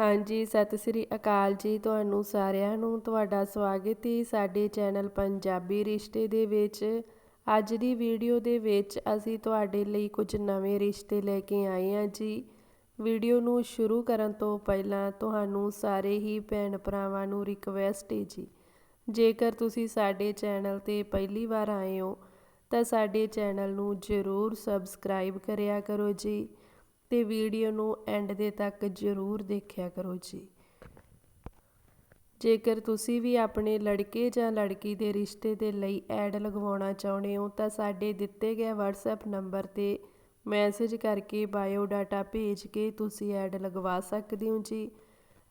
ਹਾਂਜੀ, ਸਤਿ ਸ੍ਰੀ ਅਕਾਲ ਜੀ ਤੁਹਾਨੂੰ ਸਾਰਿਆਂ ਨੂੰ। ਤੁਹਾਡਾ ਸਵਾਗਤ ਹੈ ਸਾਡੇ ਚੈਨਲ ਪੰਜਾਬੀ ਰਿਸ਼ਤੇ ਦੇ ਵਿੱਚ। ਅੱਜ ਦੀ ਵੀਡੀਓ ਦੇ ਵਿੱਚ ਅਸੀਂ ਤੁਹਾਡੇ ਲਈ ਕੁਝ ਨਵੇਂ ਰਿਸ਼ਤੇ ਲੈ ਕੇ ਆਏ ਹਾਂ ਜੀ। ਵੀਡੀਓ ਨੂੰ ਸ਼ੁਰੂ ਕਰਨ ਤੋਂ ਪਹਿਲਾਂ ਤੁਹਾਨੂੰ ਸਾਰੇ ਹੀ ਭੈਣ ਭਰਾਵਾਂ ਨੂੰ ਰਿਕਵੈਸਟ ਹੈ ਜੀ। ਜੇਕਰ ਤੁਸੀਂ ਸਾਡੇ ਚੈਨਲ ਤੇ ਪਹਿਲੀ ਵਾਰ ਆਏ ਹੋ, ਤਾਂ ਸਾਡੇ ਚੈਨਲ ਨੂੰ ਜ਼ਰੂਰ ਸਬਸਕ੍ਰਾਈਬ ਕਰਿਆ ਕਰੋ ਜੀ। ਅਤੇ ਵੀਡੀਓ ਨੂੰ ਐਂਡ ਦੇ ਤੱਕ ਜ਼ਰੂਰ ਦੇਖਿਆ ਕਰੋ ਜੀ। ਜੇਕਰ ਤੁਸੀਂ ਵੀ ਆਪਣੇ ਲੜਕੇ ਜਾਂ ਲੜਕੀ ਦੇ ਰਿਸ਼ਤੇ ਦੇ ਲਈ ਐਡ ਲਗਵਾਉਣਾ ਚਾਹੁੰਦੇ ਹੋ, ਤਾਂ ਸਾਡੇ ਦਿੱਤੇ ਗਏ WhatsApp ਨੰਬਰ ਤੇ ਮੈਸੇਜ ਕਰਕੇ ਬਾਇਓ ਡਾਟਾ ਭੇਜ ਕੇ ਤੁਸੀਂ ਐਡ ਲਗਵਾ ਸਕਦੇ ਹੋ ਜੀ।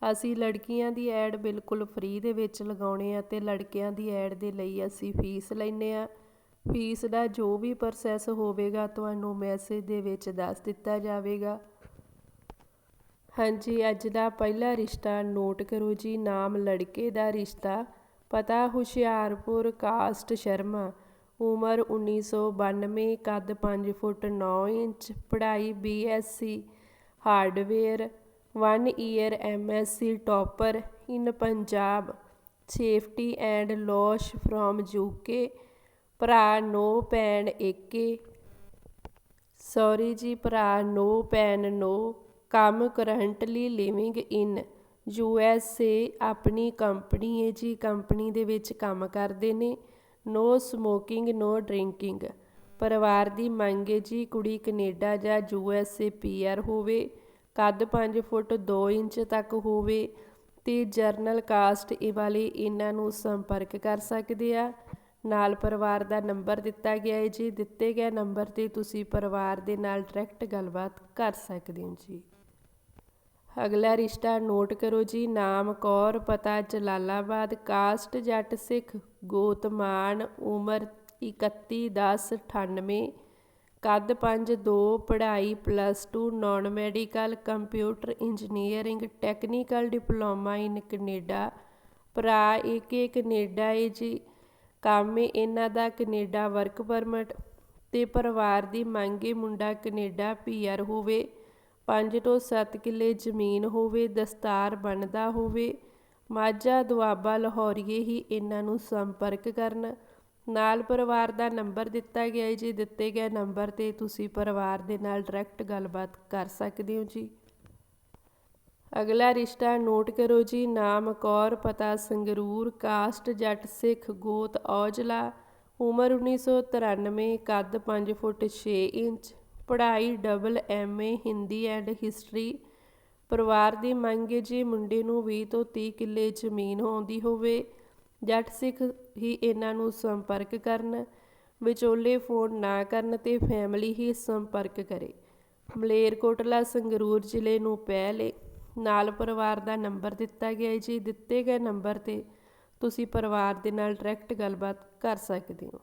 ਅਸੀਂ ਲੜਕੀਆਂ ਦੀ ਐਡ ਬਿਲਕੁਲ ਫ੍ਰੀ ਦੇ ਵਿੱਚ ਲਗਾਉਣੇ ਆ ਤੇ ਲੜਕਿਆਂ ਦੀ ਐਡ ਦੇ ਲਈ ਅਸੀਂ ਫੀਸ ਲੈਨੇ ਆ। ਫੀਸ ਦਾ ਜੋ ਵੀ ਪ੍ਰੋਸੈਸ ਹੋਵੇਗਾ, ਤੁਹਾਨੂੰ ਮੈਸੇਜ ਦੇ ਵਿੱਚ ਦੱਸ ਦਿੱਤਾ ਜਾਵੇਗਾ। ਹਾਂਜੀ, ਅੱਜ ਦਾ ਪਹਿਲਾ ਰਿਸ਼ਤਾ ਨੋਟ ਕਰੋ ਜੀ, ਨਾਮ ਲੜਕੇ ਦਾ ਰਿਸ਼ਤਾ। ਪਤਾ, ਹੁਸ਼ਿਆਰਪੁਰ ਕਾਸਟ ਸ਼ਰਮਾ। ਉਮਰ 1992 ਕੱਦ 5 ਫੁੱਟ 9 ਇੰਚ, ਪੜ੍ਹਾਈ BSc hardware 1 year MSc topper in Punjab safety and loss from UK ਭਰਾ ਨੋ ਭੈਣ ਏਕੇ। ਸੌਰੀ ਜੀ, ਭਰਾ ਨੋ ਭੈਣ ਨੋ, ਕੰਮ currently living in. U S A ਆਪਣੀ ਕੰਪਨੀ ਹੈ ਜੀ, ਕੰਪਨੀ ਦੇ ਵਿੱਚ ਕੰਮ ਕਰਦੇ ਨੇ। No smoking, no drinking. ਪਰਿਵਾਰ ਦੀ ਮੰਗ ਹੈ ਜੀ, ਕੁੜੀ ਕੈਨੇਡਾ ਜਾਂ U S A P R ਹੋਵੇ। ਕੱਦ 5 ਫੁੱਟ 2 ਇੰਚ ਤੱਕ ਹੋਵੇ ਤੇ ਜਰਨਲ ਕਾਸਟ ਇਹ ਵਾਲੇ ਇਹਨਾਂ ਨੂੰ ਸੰਪਰਕ ਕਰ ਸਕਦੇ ਆ। ਨਾਲ ਪਰਿਵਾਰ ਦਾ ਨੰਬਰ ਦਿੱਤਾ ਗਿਆ ਹੈ ਜੀ। ਦਿੱਤੇ ਗਏ ਨੰਬਰ ਤੇ ਤੁਸੀਂ ਪਰਿਵਾਰ ਦੇ ਨਾਲ ਡਾਇਰੈਕਟ ਗੱਲਬਾਤ ਕਰ ਸਕਦੇ ਹੋ ਜੀ। ਅਗਲਾ ਰਿਸ਼ਤਾ ਨੋਟ ਕਰੋ ਜੀ। ਨਾਮ, ਕੌਰ, ਪਤਾ, ਜਲਾਲਾਬਾਦ, ਕਾਸਟ, ਜੱਟ, ਸਿੱਖ ਗੋਤ ਮਾਨ ਉਮਰ 31/10/98 ਕੱਦ 5-2 ਪੜ੍ਹਾਈ, plus 2 non medical, computer engineering, technical diploma in Canada. ਭਰਾ ਏਕੇ ਕੈਨੇਡਾ ਏ ਜੀ। ਕੰਮ ਹੈ ਇਹਨਾਂ ਦਾ ਕੈਨੇਡਾ ਵਰਕ ਪਰਮਿਟ ਅਤੇ ਪਰਿਵਾਰ ਦੀ ਮੰਗ ਏ, ਮੁੰਡਾ ਕੈਨੇਡਾ ਪੀਆਰ ਹੋਵੇ। ਪੰਜ ਤੋਂ ਸੱਤ ਕਿੱਲੇ ਜ਼ਮੀਨ ਹੋਵੇ, ਦਸਤਾਰ ਬਣਦਾ ਹੋਵੇ। ਮਾਝਾ, ਦੁਆਬਾ ਲਾਹੌਰੀਏ ਹੀ ਇਹਨਾਂ ਨੂੰ ਸੰਪਰਕ ਕਰਨ। ਨਾਲ ਪਰਿਵਾਰ ਦਾ ਨੰਬਰ ਦਿੱਤਾ ਗਿਆ ਹੈ ਜੀ ਦਿੱਤੇ ਗਏ ਨੰਬਰ ਤੇ ਤੁਸੀਂ ਪਰਿਵਾਰ ਦੇ ਨਾਲ ਡਾਇਰੈਕਟ ਗੱਲਬਾਤ ਕਰ ਸਕਦੇ ਹੋ ਜੀ। ਅਗਲਾ ਰਿਸ਼ਤਾ ਨੋਟ ਕਰੋ ਜੀ, ਨਾਮ ਕੌਰ, ਪਤਾ ਸੰਗਰੂਰ, ਕਾਸਟ, ਜੱਟ ਸਿੱਖ, ਗੋਤ, ਔਜਲਾ, ਉਮਰ 1993 ਕੱਦ 5 ਫੁੱਟ 6 ਇੰਚ, ਪੜ੍ਹਾਈ double MA Hindi and history ਪਰਿਵਾਰ ਦੀ ਮੰਗ ਹੈ ਜੀ ਮੁੰਡੇ ਨੂੰ 20 ਤੋਂ 30 ਕਿੱਲੇ ਜ਼ਮੀਨ ਆਉਂਦੀ ਹੋਵੇ। ਜੱਟ ਸਿੱਖ ਹੀ ਇਹਨਾਂ ਨੂੰ ਸੰਪਰਕ ਕਰਨ, ਵਿਚੋਲੇ ਫੋਨ ਨਾ ਕਰਨ ਤੇ ਫੈਮਿਲੀ ਹੀ ਸੰਪਰਕ ਕਰੇ। ਮਲੇਰਕੋਟਲਾ, ਸੰਗਰੂਰ ਜ਼ਿਲ੍ਹੇ ਨੂੰ ਪਹਿਲੇ ਨਾਲ ਪਰਿਵਾਰ ਦਾ ਨੰਬਰ ਦਿੱਤਾ ਗਿਆ ਹੈ ਜੀ। ਦਿੱਤੇ ਗਏ ਨੰਬਰ ਤੇ ਤੁਸੀਂ ਪਰਿਵਾਰ ਦੇ ਨਾਲ ਡਾਇਰੈਕਟ ਗੱਲਬਾਤ ਕਰ ਸਕਦੇ ਹੋ।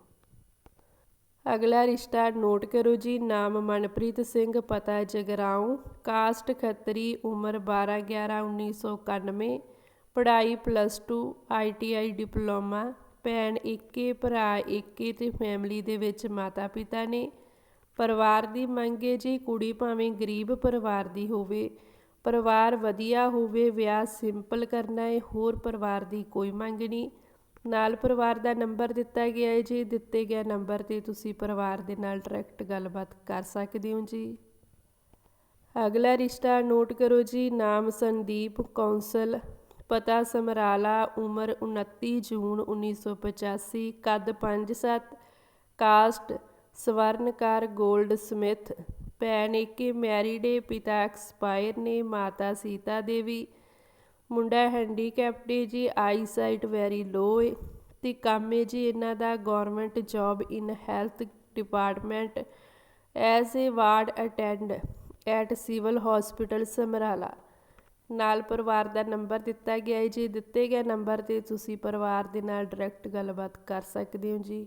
ਅਗਲਾ ਰਿਸ਼ਤਾ ਨੋਟ ਕਰੋ ਜੀ। ਨਾਮ ਮਨਪ੍ਰੀਤ ਸਿੰਘ, ਪਤਾ ਜਗਰਾਉਂ, ਕਾਸਟ ਖੱਤਰੀ, ਉਮਰ 12 11 1991 ਪੜ੍ਹਾਈ ਪਲੱਸ 2 ਆਈਟੀਆਈ ਡਿਪਲੋਮਾ, ਭੈਣ ਇੱਕੇ ਭਰਾ ਇੱਕੇ ਤੇ ਫੈਮਿਲੀ ਦੇ ਵਿੱਚ ਮਾਤਾ ਪਿਤਾ ਨੇ। ਪਰਿਵਾਰ ਦੀ ਮੰਗ ਹੈ ਜੀ, ਕੁੜੀ ਭਾਵੇਂ ਗਰੀਬ ਪਰਿਵਾਰ ਦੀ ਹੋਵੇ ਪਰਿਵਾਰ ਵਧੀਆ ਹੋਵੇ, ਵਿਆਹ ਸਿੰਪਲ ਕਰਨਾ ਹੈ, ਹੋਰ ਪਰਿਵਾਰ ਦੀ ਕੋਈ ਮੰਗ ਨਹੀਂ। ਨਾਲ ਪਰਿਵਾਰ ਦਾ ਨੰਬਰ ਦਿੱਤਾ ਗਿਆ ਹੈ ਜੀ। ਦਿੱਤੇ ਗਏ ਨੰਬਰ ਤੇ ਤੁਸੀਂ ਪਰਿਵਾਰ ਦੇ ਨਾਲ ਡਾਇਰੈਕਟ ਗੱਲਬਾਤ ਕਰ ਸਕਦੇ ਹੋ ਜੀ। ਅਗਲਾ ਰਿਸ਼ਤਾ ਨੋਟ ਕਰੋ ਜੀ। ਨਾਮ ਸੰਦੀਪ, ਕੌਂਸਲ, ਪਤਾ ਸਮਰਾਲਾ, ਉਮਰ 29 ਜੂਨ 1985 ਕੱਦ 5-7 ਕਾਸਟ ਸਵਰਨਕਾਰ 골ਡ ਸਮਿਥ। ਭੈਣ ਏਕੇ ਮੈਰੀਡੇ ਪਿਤਾ ਐਕਸਪਾਇਰ ਨੇ, ਮਾਤਾ ਸੀਤਾ ਦੇਵੀ। ਮੁੰਡਾ ਹੈਂਡੀਕੈਪਡ ਏ ਜੀ, ਆਈਸਾਈਟ ਵੈਰੀ ਲੋ ਏ। ਤੇ ਕੰਮ ਏ ਜੀ ਇਹਨਾਂ ਦਾ government job in health department as a ward attend at civil hospital Samrala. ਨਾਲ ਪਰਿਵਾਰ ਦਾ ਨੰਬਰ ਦਿੱਤਾ ਗਿਆ ਹੈ ਜੀ। ਦਿੱਤੇ ਗਏ ਨੰਬਰ ਤੇ ਤੁਸੀਂ ਪਰਿਵਾਰ ਦੇ ਨਾਲ ਡਾਇਰੈਕਟ ਗੱਲਬਾਤ ਕਰ ਸਕਦੇ ਹੋ ਜੀ।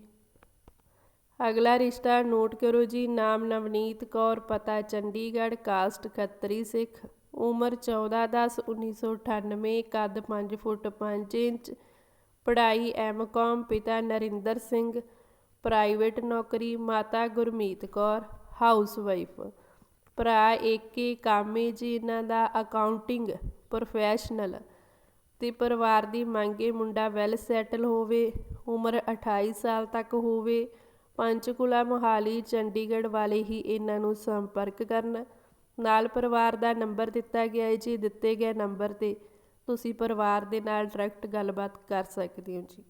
ਅਗਲਾ ਰਿਸ਼ਤਾ ਨੋਟ ਕਰੋ ਜੀ, ਨਾਮ ਨਵਨੀਤ ਕੌਰ, ਪਤਾ ਚੰਡੀਗੜ੍ਹ, ਕਾਸਟ ਖੱਤਰੀ ਸਿੱਖ, ਉਮਰ 14/10/1998 ਕੱਦ 5 ਫੁੱਟ 5 ਇੰਚ, ਪੜ੍ਹਾਈ ਐਮਕਾਮ ਪਿਤਾ ਨਰਿੰਦਰ ਸਿੰਘ, ਪ੍ਰਾਈਵੇਟ ਨੌਕਰੀ, ਮਾਤਾ ਗੁਰਮੀਤ ਕੌਰ ਹਾਊਸ ਵਾਈਫ ਭਰਾ ਏਕੇ, ਕਾਮੇ ਜੀ, ਇਹਨਾਂ ਦਾ ਅਕਾਊਂਟਿੰਗ ਪ੍ਰੋਫੈਸ਼ਨਲ ਤੇ ਪਰਿਵਾਰ ਦੀ ਮੰਗੇ ਮੁੰਡਾ ਵੈਲ ਸੈਟਲ ਹੋਵੇ, ਉਮਰ 28 ਸਾਲ ਤੱਕ ਹੋਵੇ ਪੰਚਕੂਲਾ ਮੋਹਾਲੀ, ਚੰਡੀਗੜ੍ਹ ਵਾਲੇ ਹੀ ਇਹਨਾਂ ਨੂੰ ਸੰਪਰਕ ਕਰਨ। ਨਾਲ ਪਰਿਵਾਰ ਦਾ ਨੰਬਰ ਦਿੱਤਾ ਗਿਆ ਹੈ ਜੀ। ਦਿੱਤੇ ਗਏ ਨੰਬਰ ਤੇ ਤੁਸੀਂ ਪਰਿਵਾਰ ਦੇ ਨਾਲ ਡਾਇਰੈਕਟ ਗੱਲਬਾਤ ਕਰ ਸਕਦੇ ਹੋ ਜੀ।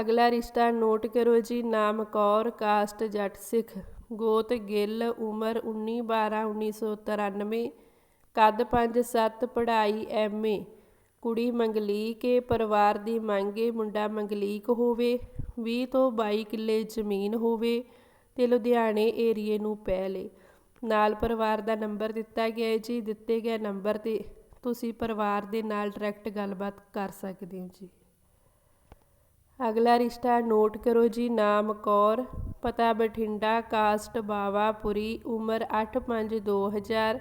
ਅਗਲਾ ਰਿਸ਼ਤਾ ਨੋਟ ਕਰੋ ਜੀ। ਨਾਮ ਕੌਰ ਕਾਸਟ ਜੱਟ ਸਿੱਖ। ਗੋਤ ਗਿੱਲ, ਉਮਰ 19 12 1993 ਕੱਦ 5 7 ਪੜ੍ਹਾਈ ਐਮਏ ਕੁੜੀ ਮੰਗਲੀਕ ਏ ਪਰਿਵਾਰ ਦੀ ਮੰਗ ਏ, ਮੁੰਡਾ ਮੰਗਲੀਕ ਹੋਵੇ, ਵੀਹ ਤੋਂ ਬਾਈ ਕਿੱਲੇ ਜ਼ਮੀਨ ਹੋਵੇ ਅਤੇ ਲੁਧਿਆਣੇ ਏਰੀਏ ਨੂੰ ਪੈ ਲੇ ਨਾਲ ਪਰਿਵਾਰ ਦਾ ਨੰਬਰ ਦਿੱਤਾ ਗਿਆ ਹੈ ਜੀ, ਦਿੱਤੇ ਗਏ ਨੰਬਰ ਤੇ ਤੁਸੀਂ ਪਰਿਵਾਰ ਦੇ ਨਾਲ ਡਾਇਰੈਕਟ ਗੱਲਬਾਤ ਕਰ ਸਕਦੇ ਹੋ ਜੀ। ਅਗਲਾ ਰਿਸ਼ਤਾ ਨੋਟ ਕਰੋ ਜੀ, ਨਾਮ ਕੌਰ, ਪਤਾ ਬਠਿੰਡਾ, ਕਾਸਟ ਬਾਵਾਪੁਰੀ ਉਮਰ 8/5/2000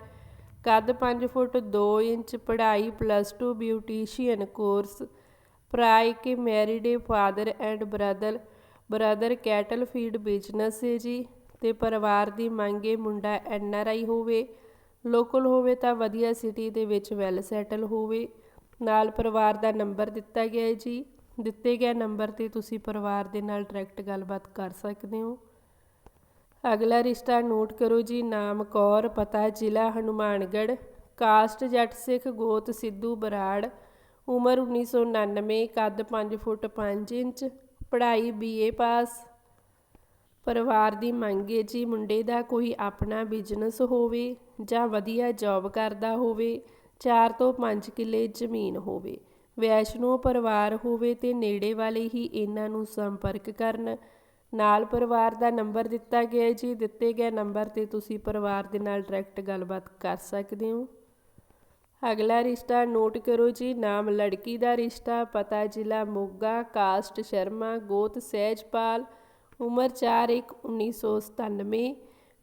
ਕੱਦ 5 ਫੁੱਟ 2 ਇੰਚ, ਪੜ੍ਹਾਈ ਪਲੱਸ 2 ਬਿਊਟੀਸ਼ੀਅਨ ਕੋਰਸ ਪ੍ਰਾਈ ਕੇ married father and brother brother cattle feed business ਹੈ ਜੀ। ਤੇ ਪਰਿਵਾਰ ਦੀ ਮੰਗੇ ਮੁੰਡਾ ਐਨ ਆਰ ਆਈ ਹੋਵੇ ਲੋਕਲ ਹੋਵੇ ਤਾਂ ਵਧੀਆ ਸਿਟੀ ਦੇ ਵਿੱਚ ਵੈਲ ਸੈਟਲ ਹੋਵੇ। ਨਾਲ ਪਰਿਵਾਰ ਦਾ ਨੰਬਰ ਦਿੱਤਾ ਗਿਆ ਹੈ ਜੀ। ਦਿੱਤੇ ਗਏ ਨੰਬਰ ਤੇ ਤੁਸੀਂ ਪਰਿਵਾਰ ਦੇ ਨਾਲ ਡਾਇਰੈਕਟ ਗੱਲਬਾਤ ਕਰ ਸਕਦੇ ਹੋ। ਅਗਲਾ ਰਿਸ਼ਤਾ ਨੋਟ ਕਰੋ ਜੀ, ਨਾਮ ਕੌਰ, ਪਤਾ ਜ਼ਿਲ੍ਹਾ ਹਨੂਮਾਨਗੜ੍ਹ, ਕਾਸਟ ਜੱਟ ਸਿੱਖ ਗੋਤ ਸਿੱਧੂ ਬਰਾੜ, ਉਮਰ 1999 ਕੱਦ 5 ਫੁੱਟ 5 ਇੰਚ, ਪੜ੍ਹਾਈ ਬੀਏ ਪਾਸ। ਪਰਿਵਾਰ ਦੀ ਮੰਗ ਹੈ ਜੀ, ਮੁੰਡੇ ਦਾ ਕੋਈ ਆਪਣਾ ਬਿਜ਼ਨਸ ਹੋਵੇ ਜਾਂ ਵਧੀਆ ਜੌਬ ਕਰਦਾ ਹੋਵੇ 4 ਤੋਂ 5 ਕਿੱਲੇ ਜ਼ਮੀਨ ਹੋਵੇ। ਵੈਸ਼ਨੋ ਪਰਿਵਾਰ ਹੋਵੇ ਤੇ ਨੇੜੇ ਵਾਲੇ ਹੀ ਇਹਨਾਂ ਨੂੰ ਸੰਪਰਕ ਕਰਨ ਨਾਲ ਪਰਿਵਾਰ ਦਾ ਨੰਬਰ ਦਿੱਤਾ ਗਿਆ ਜੀ। ਦਿੱਤੇ ਗਏ ਨੰਬਰ ਤੇ ਤੁਸੀਂ ਪਰਿਵਾਰ ਦੇ ਨਾਲ ਡਾਇਰੈਕਟ ਗੱਲਬਾਤ ਕਰ ਸਕਦੇ ਹੋ। ਅਗਲਾ ਰਿਸ਼ਤਾ ਨੋਟ ਕਰੋ ਜੀ। ਨਾਮ ਲੜਕੀ ਦਾ ਰਿਸ਼ਤਾ, ਪਤਾ ਜ਼ਿਲ੍ਹਾ ਮੋਗਾ, ਕਾਸਟ ਸ਼ਰਮਾ, ਗੋਤ ਸਹਿਜਪਾਲ, ਉਮਰ 4/1/1997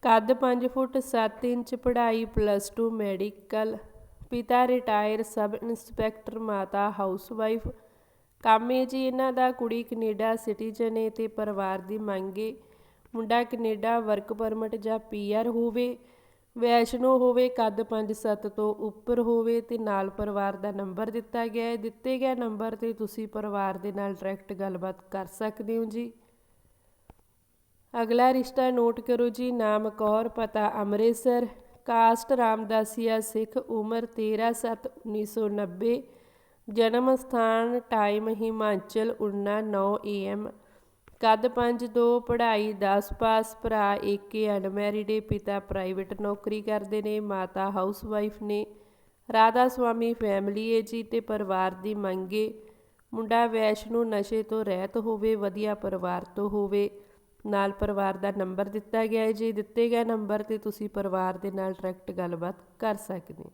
ਕੱਦ 5 ਫੁੱਟ 7 ਇੰਚ, ਪੜ੍ਹਾਈ ਪਲੱਸ 2 ਮੈਡੀਕਲ ਪਿਤਾ ਰਿਟਾਇਰ ਸਬ ਇੰਸਪੈਕਟਰ ਮਾਤਾ ਹਾਊਸਵਾਈਫ ਕੰਮ ਹੈ ਜੀ, ਇਹਨਾਂ ਦਾ ਕੁੜੀ ਕੈਨੇਡਾ ਸਿਟੀਜ਼ਨ ਹੈ ਤੇ ਪਰਿਵਾਰ ਦੀ ਮੰਗ ਮੰਗੇ ਮੁੰਡਾ ਕੈਨੇਡਾ ਵਰਕ ਪਰਮਿਟ ਜਾਂ ਪੀਆਰ ਹੋਵੇ, ਵੈਸ਼ਨੋ ਹੋਵੇ, ਕੱਦ 5-7 ਤੋਂ ਉੱਪਰ ਹੋਵੇ ਤੇ ਨਾਲ ਪਰਿਵਾਰ ਦਾ ਨੰਬਰ ਦਿੱਤਾ ਗਿਆ ਹੈ ਦਿੱਤੇ ਗਏ ਨੰਬਰ ਤੇ ਤੁਸੀਂ ਪਰਿਵਾਰ ਦੇ ਨਾਲ ਡਾਇਰੈਕਟ ਗੱਲਬਾਤ ਕਰ ਸਕਦੇ ਹੋ ਜੀ। ਅਗਲਾ ਰਿਸ਼ਤਾ ਨੋਟ ਕਰੋ ਜੀ, ਨਾਮ ਕੌਰ, ਪਤਾ ਅੰਮ੍ਰਿਤਸਰ। ਕਾਸਟ ਰਾਮਦਾਸੀਆ ਸਿੱਖ, ਉਮਰ 13/7/1990 ਜਨਮ ਸਥਾਨ ਟਾਈਮ ਹਿਮਾਚਲ 19 ਏਐਮ ਕੱਦ 5-2 ਪੜ੍ਹਾਈ 10 ਪਾਸ ਭਰਾ ਏਕੇ ਅਨਮੈਰਿਡ ਏ, ਪਿਤਾ ਪ੍ਰਾਈਵੇਟ ਨੌਕਰੀ ਕਰਦੇ ਨੇ, ਮਾਤਾ ਹਾਊਸਵਾਈਫ ਨੇ। ਰਾਧਾ ਸੁਆਮੀ ਫੈਮਿਲੀ ਏ ਜੀ ਤੇ ਪਰਿਵਾਰ ਦੀ ਮੰਗੇ ਮੁੰਡਾ ਵੈਸ਼ਨੂ ਨਸ਼ੇ ਤੋਂ ਰਹਿਤ ਹੋਵੇ, ਵਧੀਆ ਪਰਿਵਾਰ ਤੋਂ ਹੋਵੇ। ਨਾਲ ਪਰਿਵਾਰ ਦਾ ਨੰਬਰ ਦਿੱਤਾ ਗਿਆ ਹੈ ਜੀ ਦਿੱਤੇ ਗਏ ਨੰਬਰ ਤੇ ਤੁਸੀਂ ਪਰਿਵਾਰ ਦੇ ਨਾਲ ਡਾਇਰੈਕਟ ਗੱਲਬਾਤ ਕਰ ਸਕਦੇ ਹੋ।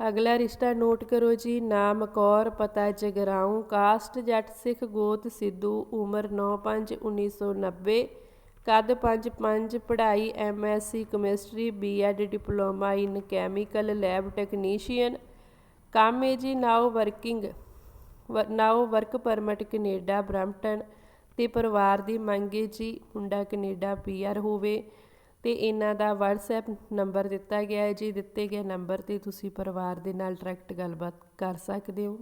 ਅਗਲਾ ਰਿਸ਼ਤਾ ਨੋਟ ਕਰੋ ਜੀ, ਨਾਮ ਕੌਰ, ਪਤਾ ਜਗਰਾਉਂ, ਕਾਸਟ ਜੱਟ ਸਿੱਖ ਗੋਤ ਸਿੱਧੂ, ਉਮਰ 9/5/1990 ਕੱਦ 5/5 ਪੜ੍ਹਾਈ MSc chemistry, BEd diploma in chemical lab technician, ਕੰਮ ਹੈ ਜੀ now working now work permit Canada Brampton, ਤੇ ਪਰਿਵਾਰ ਦੀ ਮੰਗ ਮੰਗੇ ਜੀ ਮੁੰਡਾ ਕੈਨੇਡਾ ਪੀਆਰ ਹੋਵੇ। ਤੇ ਇਹਨਾਂ ਦਾ WhatsApp ਨੰਬਰ ਦਿੱਤਾ ਗਿਆ ਹੈ। ਜੀ ਦਿੱਤੇ ਗਏ ਨੰਬਰ ਤੇ ਤੁਸੀਂ ਪਰਿਵਾਰ ਦੇ ਨਾਲ ਡਾਇਰੈਕਟ ਗੱਲਬਾਤ ਕਰ ਸਕਦੇ ਹੋ।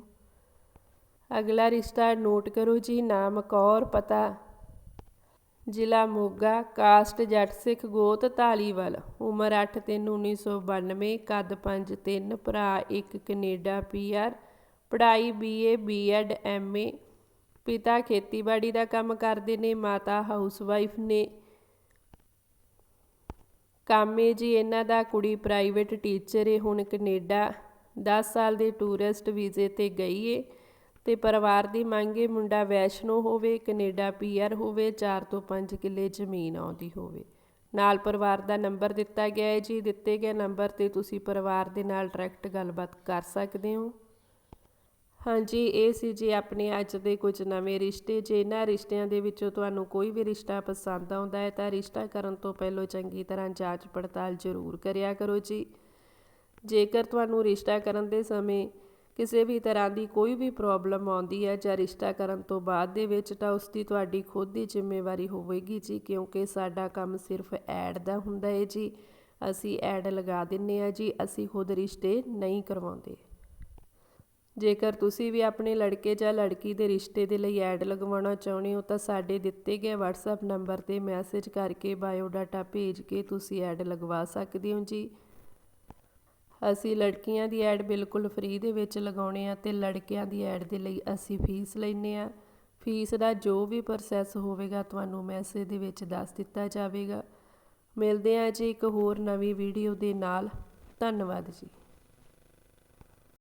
ਅਗਲਾ ਰਿਸ਼ਤਾ ਨੋਟ ਕਰੋ ਜੀ, ਨਾਮ ਕੌਰ, ਪਤਾ ਜ਼ਿਲ੍ਹਾ ਮੋਗਾ ਕਾਸਟ ਜੱਟ ਸਿੱਖ ਗੋਤ ਧਾਲੀਵਾਲ, ਉਮਰ 8 3 1992 ਕੱਦ 5 3 ਭਰਾ ਇੱਕ, ਕੈਨੇਡਾ ਪੀਆਰ ਪੜ੍ਹਾਈ ਬੀਏ ਬੀਐਡ ਐਮਏ ਪਿਤਾ ਖੇਤੀਬਾੜੀ ਦਾ ਕੰਮ ਕਰਦੇ ਨੇ, ਮਾਤਾ ਹਾਊਸਵਾਈਫ ਨੇ ਕੰਮ ਏ ਜੀ ਇਹਨਾਂ ਦਾ ਕੁੜੀ ਪ੍ਰਾਈਵੇਟ ਟੀਚਰ ਏ, ਹੁਣ ਕੈਨੇਡਾ 10 ਸਾਲ ਦੇ ਟੂਰਿਸਟ ਵੀਜ਼ੇ ਤੇ ਗਈ ਏ ਤੇ ਪਰਿਵਾਰ ਦੀ ਮੰਗ ਮੰਗੇ ਮੁੰਡਾ ਵੈਸ਼ਨੋ ਹੋਵੇ, ਕੈਨੇਡਾ ਪੀਆਰ ਹੋਵੇ 4 ਤੋਂ 5 ਕਿੱਲੇ ਜ਼ਮੀਨ ਆਉਂਦੀ ਹੋਵੇ। ਨਾਲ ਪਰਿਵਾਰ ਦਾ ਨੰਬਰ ਦਿੱਤਾ ਗਿਆ ਹੈ ਜੀ, ਦਿੱਤੇ ਗਏ ਨੰਬਰ ਤੇ ਤੁਸੀਂ ਪਰਿਵਾਰ ਦੇ ਨਾਲ ਡਾਇਰੈਕਟ ਗੱਲਬਾਤ ਕਰ ਸਕਦੇ ਹੋ। ਹਾਂਜੀ, ਇਹ ਸੀ ਜੀ ਆਪਣੇ ਅੱਜ ਦੇ ਕੁਝ ਨਵੇਂ ਰਿਸ਼ਤੇ। ਜੇ ਇਹਨਾਂ ਰਿਸ਼ਤਿਆਂ ਦੇ ਵਿੱਚੋਂ ਤੁਹਾਨੂੰ ਕੋਈ ਵੀ ਰਿਸ਼ਤਾ ਪਸੰਦ ਆਉਂਦਾ ਹੈ, ਤਾਂ ਰਿਸ਼ਤਾ ਕਰਨ ਤੋਂ ਪਹਿਲਾਂ ਚੰਗੀ ਤਰ੍ਹਾਂ ਜਾਂਚ ਪੜਤਾਲ ਜ਼ਰੂਰ ਕਰਿਆ ਕਰੋ ਜੀ। ਜੇਕਰ ਤੁਹਾਨੂੰ ਰਿਸ਼ਤਾ ਕਰਨ ਦੇ ਸਮੇਂ ਕਿਸੇ ਵੀ ਤਰ੍ਹਾਂ ਦੀ ਕੋਈ ਵੀ ਪ੍ਰੋਬਲਮ ਆਉਂਦੀ ਹੈ ਜਾਂ ਰਿਸ਼ਤਾ ਕਰਨ ਤੋਂ ਬਾਅਦ ਦੇ ਵਿੱਚ, ਤਾਂ ਉਸ ਦੀ ਤੁਹਾਡੀ ਖੁਦ ਦੀ ਜ਼ਿੰਮੇਵਾਰੀ ਹੋਵੇਗੀ ਜੀ, ਕਿਉਂਕਿ ਸਾਡਾ ਕੰਮ ਸਿਰਫ ਐਡ ਦਾ ਹੁੰਦਾ ਹੈ ਜੀ। ਅਸੀਂ ਐਡ ਲਗਾ ਦਿੰਨੇ ਆ ਜੀ, ਅਸੀਂ ਖੁਦ ਰਿਸ਼ਤੇ ਨਹੀਂ ਕਰਵਾਉਂਦੇ। ਜੇਕਰ ਤੁਸੀਂ ਵੀ ਆਪਣੇ ਲੜਕੇ ਜਾਂ ਲੜਕੀ ਦੇ ਰਿਸ਼ਤੇ ਦੇ ਲਈ ਐਡ ਲਗਵਾਉਣਾ ਚਾਹੁੰਦੇ ਹੋ, ਤਾਂ ਸਾਡੇ ਦਿੱਤੇ ਗਏ WhatsApp ਨੰਬਰ ਤੇ ਮੈਸੇਜ ਕਰਕੇ ਬਾਇਓਡਾਟਾ ਭੇਜ ਕੇ ਤੁਸੀਂ ਐਡ ਲਗਵਾ ਸਕਦੇ ਹੋ ਜੀ। ਅਸੀਂ ਲੜਕੀਆਂ ਦੀ ਐਡ ਬਿਲਕੁਲ ਫ੍ਰੀ ਦੇ ਵਿੱਚ ਲਗਾਉਣੇ ਆ ਤੇ ਲੜਕਿਆਂ ਦੀ ਐਡ ਦੇ ਲਈ ਅਸੀਂ ਫੀਸ ਲੈਨੇ ਆ। ਫੀਸ ਦਾ ਜੋ ਵੀ ਪ੍ਰੋਸੈਸ ਹੋਵੇਗਾ, ਤੁਹਾਨੂੰ ਮੈਸੇਜ ਦੇ ਵਿੱਚ ਦੱਸ ਦਿੱਤਾ ਜਾਵੇਗਾ। ਮਿਲਦੇ ਆ ਜੀ ਇੱਕ ਹੋਰ ਨਵੀਂ ਵੀਡੀਓ ਦੇ ਨਾਲ। ਧੰਨਵਾਦ ਜੀ।